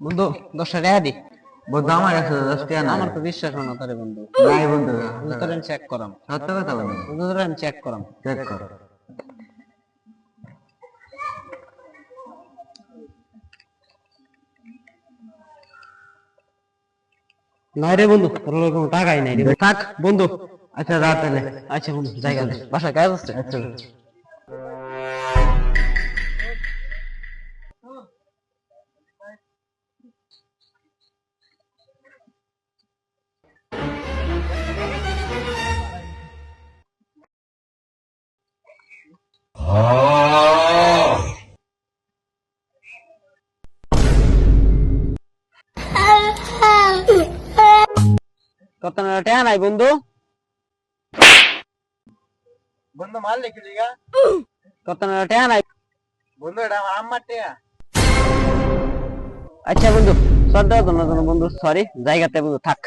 বন্ধু দশটা টাকা দি। বন্ধু আমার আছে দশ টাকা নাই। আমার তো বিশ্বাস হয় না তারে বন্ধু। নাই বন্ধু ধরেন চেক করাম। সত্য কথা বন্ধু। বন্ধু ধরেন চেক করাম। চেক কর। নাই রে বন্ধু, তোর কোনো টাকাই নাই রে। থাক, বন্ধু আচ্ছা রাত তাহলে। আচ্ছা বন্ধু জায়গা বাসায় কাজ আছে? আচ্ছা কত টাকা নাই বন্ধু? বন্ধু মাল লিখে দিগা কত টাকা নাই? বন্ধু এটা আমার আম্মার আচ্ছা বন্ধু সর্দার ধন্যবাদ বন্ধু সরি জায়গাতে বন্ধু থাক।